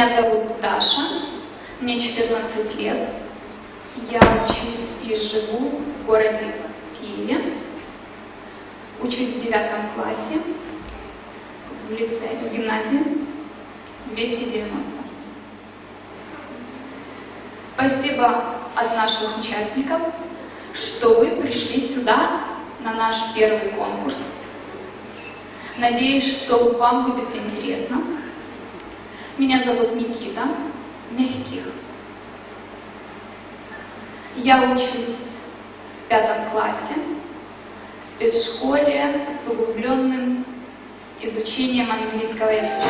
Меня зовут Даша, мне 14 лет. Я учусь и живу в городе Киеве. Учусь в девятом классе в лицее, в гимназии 290. Спасибо от наших участников, что вы пришли сюда на наш первый конкурс. Надеюсь, что вам будет интересно. Меня зовут Никита Мягких. Я учусь в пятом классе в спецшколе с углубленным изучением английского языка.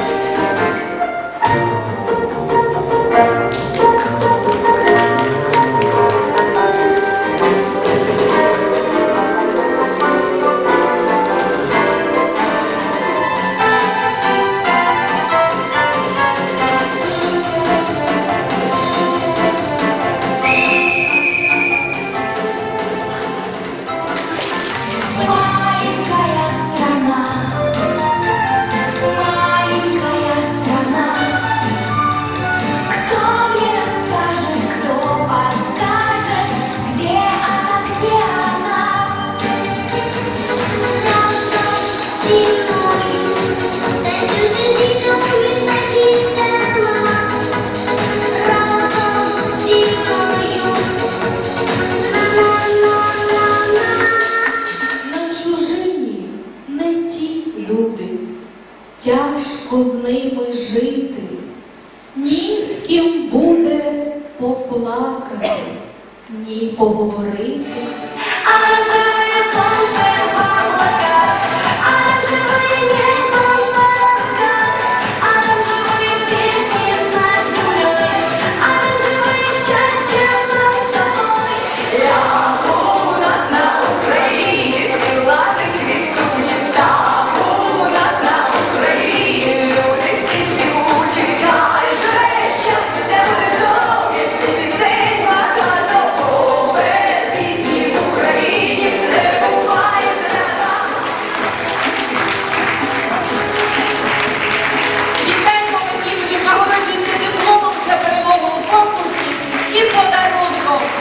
тяжко з ними жити, ні з ким буде поплакати, ні поговорити. Filippo da Rodrigo.